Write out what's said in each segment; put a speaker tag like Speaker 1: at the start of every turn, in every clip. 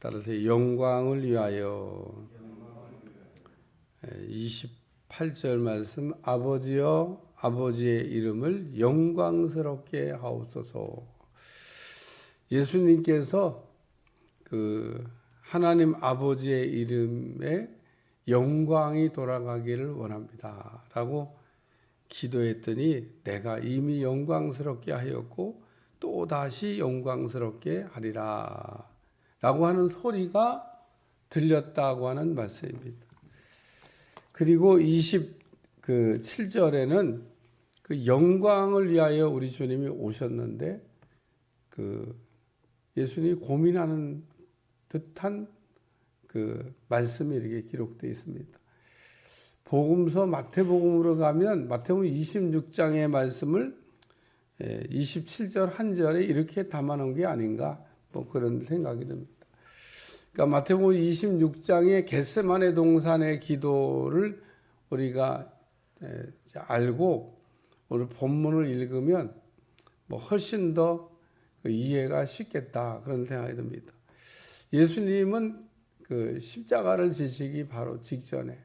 Speaker 1: 따라서 영광을 위하여 28절 말씀 아버지여 아버지의 이름을 영광스럽게 하옵소서. 예수님께서 그 하나님 아버지의 이름에 영광이 돌아가기를 원합니다 라고 기도했더니 내가 이미 영광스럽게 하였고 또 다시 영광스럽게 하리라 라고 하는 소리가 들렸다고 하는 말씀입니다. 그리고 27절에는 그 영광을 위하여 우리 주님이 오셨는데 그 예수님이 고민하는 듯한 그 말씀이 이렇게 기록되어 있습니다. 복음서 마태복음으로 가면 마태복음 26장의 말씀을 27절 한 절에 이렇게 담아 놓은 게 아닌가 뭐 그런 생각이 듭니다. 그러니까 마태복음 26장의 겟세만의 동산의 기도를 우리가 알고 오늘 본문을 읽으면 뭐 훨씬 더그 이해가 쉽겠다 그런 생각이 듭니다. 예수님은 그 십자가를 지시기 바로 직전에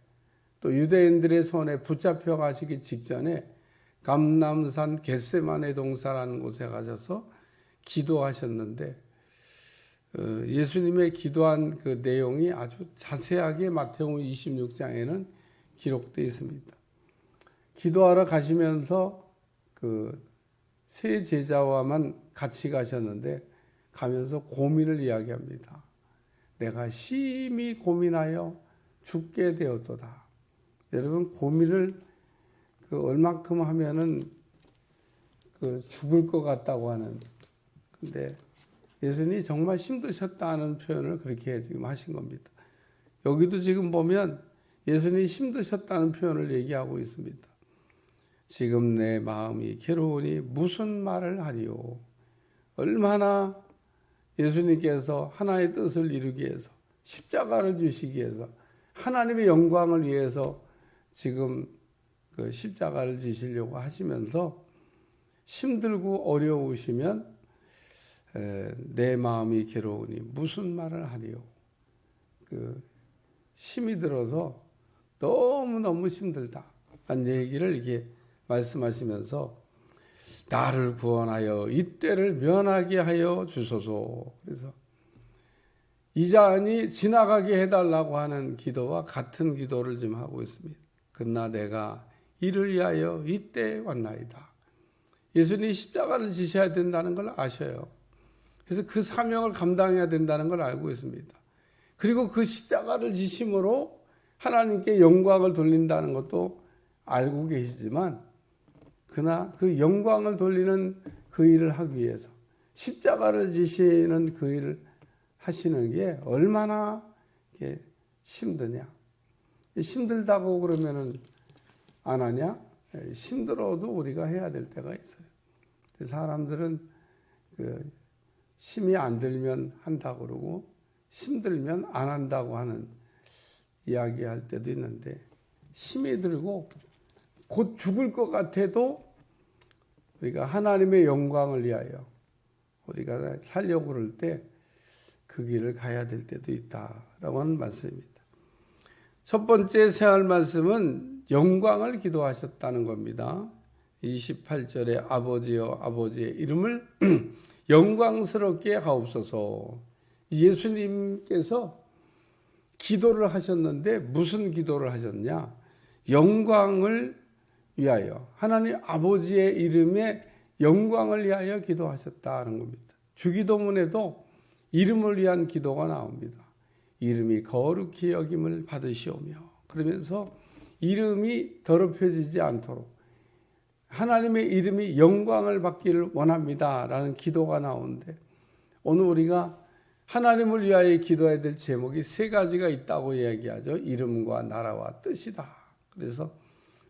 Speaker 1: 또 유대인들의 손에 붙잡혀 가시기 직전에 감남산 겟세만의 동산라는 곳에 가셔서 기도하셨는데 어, 예수님의 기도한 그 내용이 아주 자세하게 마태복음 26장에는 기록되어 있습니다. 기도하러 가시면서 그 세 제자와만 같이 가셨는데 가면서 고민을 이야기합니다. 내가 심히 고민하여 죽게 되었도다. 여러분 고민을 그 얼만큼 하면은 그 죽을 것 같다고 하는 근데 예수님이 정말 힘드셨다는 표현을 그렇게 지금 하신 겁니다. 여기도 지금 보면 예수님이 힘드셨다는 표현을 얘기하고 있습니다. 지금 내 마음이 괴로우니 무슨 말을 하리요? 얼마나 예수님께서 하나의 뜻을 이루기 위해서 십자가를 주시기 위해서 하나님의 영광을 위해서 지금 그 십자가를 지시려고 하시면서 힘들고 어려우시면 내 마음이 괴로우니 무슨 말을 하리요? 그 힘이 들어서 너무 너무 힘들다. 한 얘기를 이렇게 말씀하시면서 나를 구원하여 이때를 면하게 하여 주소서. 그래서 이 잔이 지나가게 해달라고 하는 기도와 같은 기도를 지금 하고 있습니다. 그러나 내가 이를 위하여 이때 왔나이다. 예수님이 십자가를 지셔야 된다는 걸 아셔요. 그래서 그 사명을 감당해야 된다는 걸 알고 있습니다. 그리고 그 십자가를 지심으로 하나님께 영광을 돌린다는 것도 알고 계시지만 그러나 그 영광을 돌리는 그 일을 하기 위해서 십자가를 지시는 그 일을 하시는 게 얼마나 힘드냐. 힘들다고 그러면은 안 하냐? 힘들어도 우리가 해야 될 때가 있어요. 사람들은 그 힘이 안 들면 한다고 그러고 힘들면 안 한다고 하는 이야기할 때도 있는데 힘이 들고 곧 죽을 것 같아도 우리가 하나님의 영광을 위하여 우리가 살려고 그럴 때 그 길을 가야 될 때도 있다라고 하는 말씀입니다. 첫 번째 새할 말씀은 영광을 기도하셨다는 겁니다. 28절에 아버지여 아버지의 이름을 영광스럽게 하옵소서. 예수님께서 기도를 하셨는데 무슨 기도를 하셨냐? 영광을 위하여 하나님 아버지의 이름에 영광을 위하여 기도하셨다는 겁니다. 주기도문에도 이름을 위한 기도가 나옵니다. 이름이 거룩히 여김을 받으시오며 그러면서 이름이 더럽혀지지 않도록 하나님의 이름이 영광을 받기를 원합니다 라는 기도가 나오는데 오늘 우리가 하나님을 위하여 기도해야 될 제목이 세 가지가 있다고 이야기하죠. 이름과 나라와 뜻이다. 그래서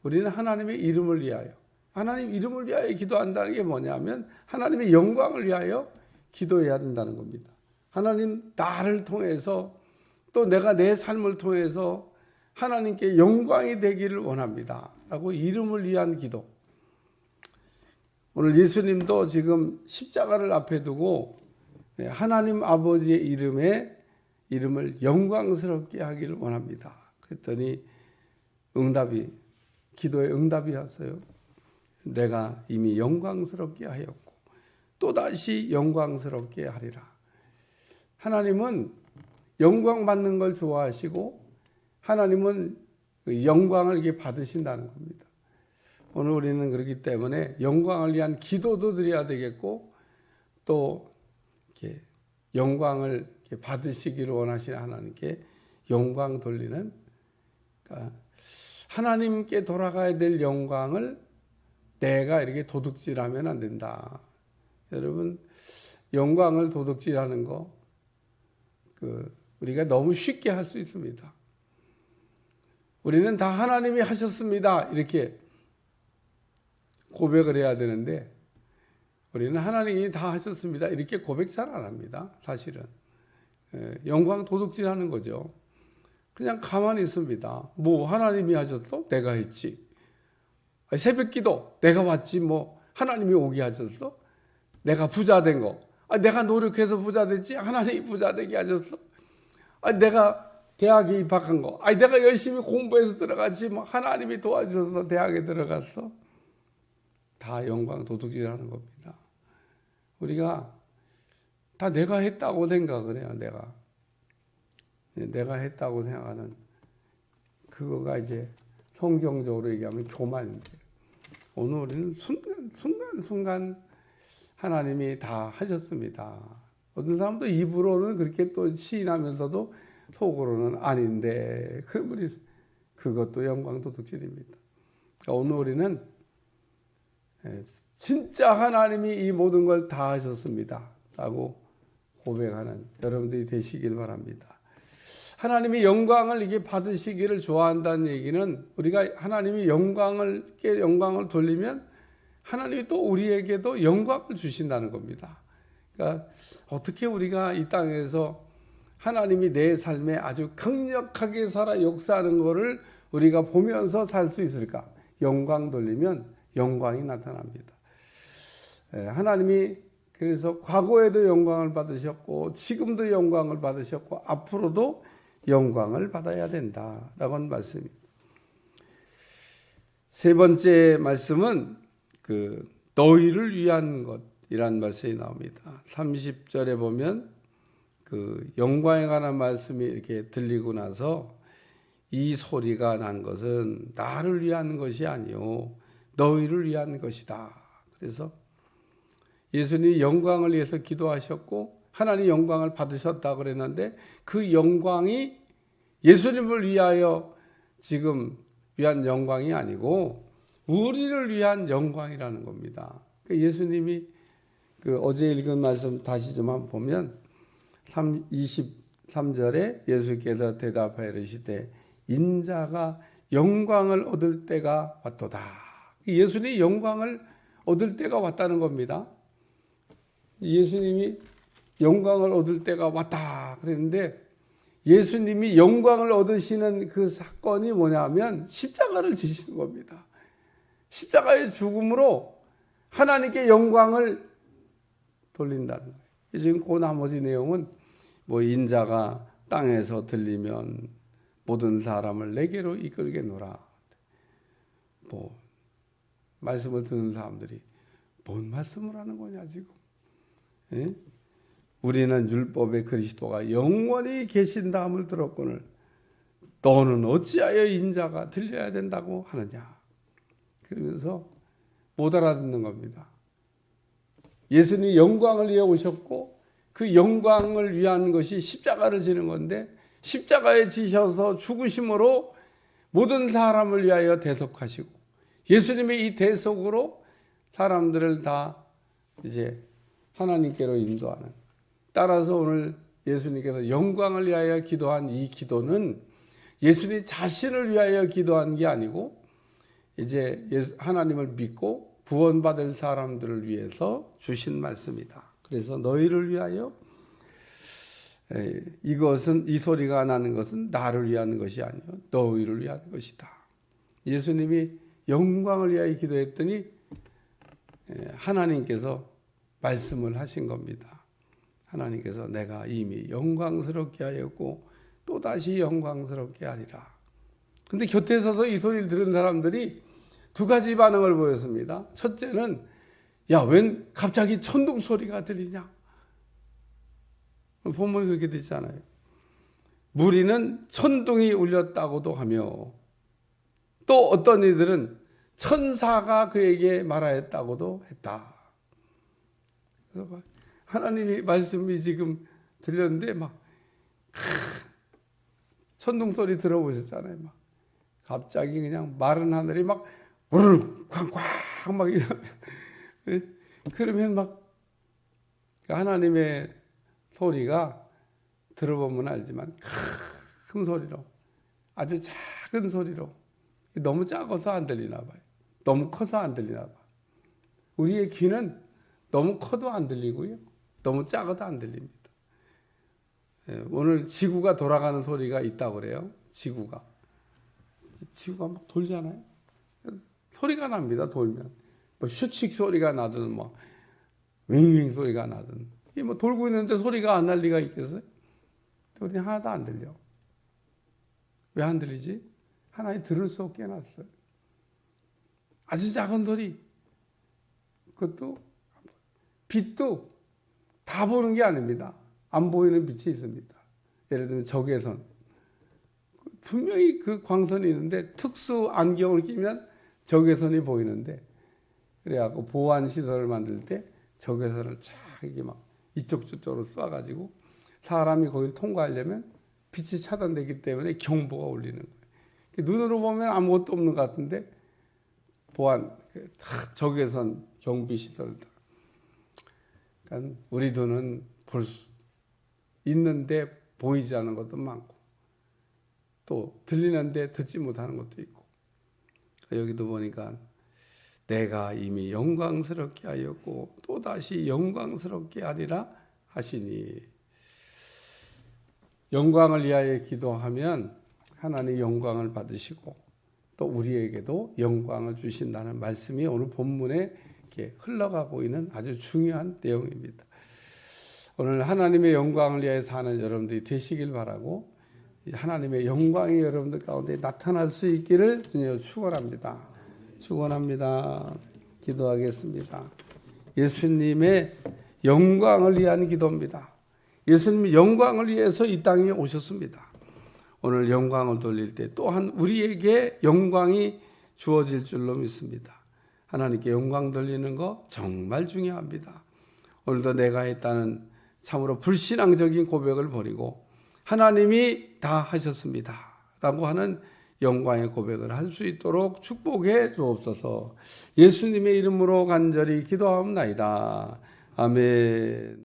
Speaker 1: 우리는 하나님의 이름을 위하여 하나님 이름을 위하여 기도한다는 게 뭐냐면 하나님의 영광을 위하여 기도해야 된다는 겁니다. 하나님 나를 통해서 또 내가 내 삶을 통해서 하나님께 영광이 되기를 원합니다. 라고 이름을 위한 기도. 오늘 예수님도 지금 십자가를 앞에 두고 하나님 아버지의 이름에 이름을 영광스럽게 하기를 원합니다. 그랬더니 응답이 기도의 응답이 왔어요. 내가 이미 영광스럽게 하였고 또 다시 영광스럽게 하리라. 하나님은 영광 받는 걸 좋아하시고 하나님은 그 영광을 받으신다는 겁니다. 오늘 우리는 그렇기 때문에 영광을 위한 기도도 드려야 되겠고 또 이렇게 영광을 이렇게 받으시기를 원하시는 하나님께 영광 돌리는 그러니까 하나님께 돌아가야 될 영광을 내가 이렇게 도둑질하면 안 된다. 여러분 영광을 도둑질하는 거 그 우리가 너무 쉽게 할 수 있습니다. 우리는 다 하나님이 하셨습니다. 이렇게 고백을 해야 되는데 우리는 하나님이 다 하셨습니다. 이렇게 고백 잘 안 합니다. 사실은 예, 영광 도둑질 하는 거죠. 그냥 가만히 있습니다. 뭐 하나님이 하셨어? 내가 했지. 새벽 기도 내가 왔지 뭐 하나님이 오게 하셨어? 내가 부자 된 거. 아, 내가 노력해서 부자 됐지 하나님이 부자 되게 하셨어? 아, 내가 대학에 입학한 거. 아, 내가 열심히 공부해서 들어갔지 뭐 하나님이 도와주셔서 대학에 들어갔어? 다 영광 도둑질하는 겁니다. 우리가 다 내가 했다고 생각을 해요. 내가 내가 했다고 생각하는 그거가 이제 성경적으로 얘기하면 교만인데 오늘 우리는 순간 순간 순간 하나님이 다 하셨습니다. 어떤 사람도 입으로는 그렇게 또 시인하면서도 속으로는 아닌데 그분이 그것도 영광 도둑질입니다. 그러니까 오늘 우리는 예, 진짜 하나님이 이 모든 걸 다 하셨습니다. 라고 고백하는 여러분들이 되시길 바랍니다. 하나님이 영광을 이게 받으시기를 좋아한다는 얘기는 우리가 하나님이 영광을 영광을 돌리면 하나님이 또 우리에게도 영광을 주신다는 겁니다. 그러니까 어떻게 우리가 이 땅에서 하나님이 내 삶에 아주 강력하게 살아 역사하는 것을 우리가 보면서 살 수 있을까? 영광 돌리면 영광이 나타납니다. 예, 하나님이 그래서 과거에도 영광을 받으셨고 지금도 영광을 받으셨고 앞으로도 영광을 받아야 된다라고 하는 말씀입니다. 세 번째 말씀은 그 너희를 위한 것이란 말씀이 나옵니다. 30절에 보면 그 영광에 관한 말씀이 이렇게 들리고 나서 이 소리가 난 것은 나를 위한 것이 아니요 너희를 위한 것이다. 그래서 예수님이 영광을 위해서 기도하셨고 하나님 영광을 받으셨다 그랬는데 그 영광이 예수님을 위하여 지금 위한 영광이 아니고 우리를 위한 영광이라는 겁니다. 그 예수님이 그 어제 읽은 말씀 다시 좀 한번 보면 3, 23절에 예수께서 대답하여 이르시되 인자가 영광을 얻을 때가 왔도다. 예수님이 영광을 얻을 때가 왔다는 겁니다. 예수님이 영광을 얻을 때가 왔다 그랬는데 예수님이 영광을 얻으시는 그 사건이 뭐냐면 십자가를 지시는 겁니다. 십자가의 죽음으로 하나님께 영광을 돌린다는 거예요. 지금 그 나머지 내용은 뭐 인자가 땅에서 들리면 모든 사람을 내게로 이끌게 노라. 뭐 말씀을 듣는 사람들이 뭔 말씀을 하는 거냐 지금? 예? 우리는 율법의 그리스도가 영원히 계신다함을 들었거늘 너는 어찌하여 인자가 들려야 된다고 하느냐? 그러면서 못 알아듣는 겁니다. 예수님이 영광을 위해 오셨고 그 영광을 위한 것이 십자가를 지는 건데 십자가에 지셔서 죽으심으로 모든 사람을 위하여 대속하시고 예수님의 이 대속으로 사람들을 다 이제 하나님께로 인도하는 따라서 오늘 예수님께서 영광을 위하여 기도한 이 기도는 예수님 자신을 위하여 기도한 게 아니고 이제 하나님을 믿고 구원받을 사람들을 위해서 주신 말씀이다. 그래서 너희를 위하여 이것은 이 소리가 나는 것은 나를 위한 것이 아니요 너희를 위한 것이다. 예수님이 영광을 위하여 기도했더니 하나님께서 말씀을 하신 겁니다. 하나님께서 내가 이미 영광스럽게 하였고 또 다시 영광스럽게 하리라. 근데 곁에 서서 이 소리를 들은 사람들이 두 가지 반응을 보였습니다. 첫째는 야, 웬 갑자기 천둥 소리가 들리냐? 본문이 그렇게 되잖아요. 무리는 천둥이 울렸다고도 하며 또 어떤 이들은 천사가 그에게 말하였다고도 했다. 하나님이 말씀이 지금 들렸는데 막 천둥 소리 들어보셨잖아요. 막 갑자기 그냥 마른 하늘이 막 우르르 쾅쾅 막 이러 그러면 막 하나님의 소리가 들어보면 알지만 큰 소리로 아주 작은 소리로 너무 작아서 안 들리나 봐요. 너무 커서 안 들리나 봐. 우리의 귀는 너무 커도 안 들리고요. 너무 작아도 안 들립니다. 예, 오늘 지구가 돌아가는 소리가 있다고 그래요. 지구가. 지구가 막 돌잖아요. 소리가 납니다. 돌면. 뭐 슈칙 소리가 나든 뭐 윙윙 소리가 나든. 이뭐 돌고 있는데 소리가 안 날 리가 있겠어요? 우리 하나도 안 들려. 왜 안 들리지? 하나님 들을 수 없게 해놨어요. 아주 작은 소리. 그것도 빛도 다 보는 게 아닙니다. 안 보이는 빛이 있습니다. 예를 들면 적외선. 분명히 그 광선이 있는데 특수 안경을 끼면 적외선이 보이는데 그래갖고 보안 시설을 만들 때 적외선을 쫙 이게 막 이쪽 저쪽으로 쏴가지고 사람이 거기를 통과하려면 빛이 차단되기 때문에 경보가 울리는 거예요. 눈으로 보면 아무것도 없는 것 같은데 보안 그다 적외선 경비 시설다. 그러니까 우리 눈은 볼 수 있는데 보이지 않는 것도 많고 또 들리는데 듣지 못하는 것도 있고 여기도 보니까 내가 이미 영광스럽게 하였고 또 다시 영광스럽게 하리라 하시니 영광을 위하여 기도하면 하나님 영광을 받으시고 또 우리에게도 영광을 주신다는 말씀이 오늘 본문에 흘러가고 있는 아주 중요한 내용입니다. 오늘 하나님의 영광을 위하여 사는 여러분들이 되시길 바라고 하나님의 영광이 여러분들 가운데 나타날 수 있기를 주님 축원합니다. 축원합니다. 기도하겠습니다. 예수님의 영광을 위한 기도입니다. 예수님의 영광을 위해서 이 땅에 오셨습니다. 오늘 영광을 돌릴 때 또한 우리에게 영광이 주어질 줄로 믿습니다. 하나님께 영광 돌리는 거 정말 중요합니다. 오늘도 내가 했다는 참으로 불신앙적인 고백을 버리고 하나님이 다 하셨습니다. 라고 하는 영광의 고백을 할 수 있도록 축복해 주옵소서. 예수님의 이름으로 간절히 기도하옵나이다. 아멘.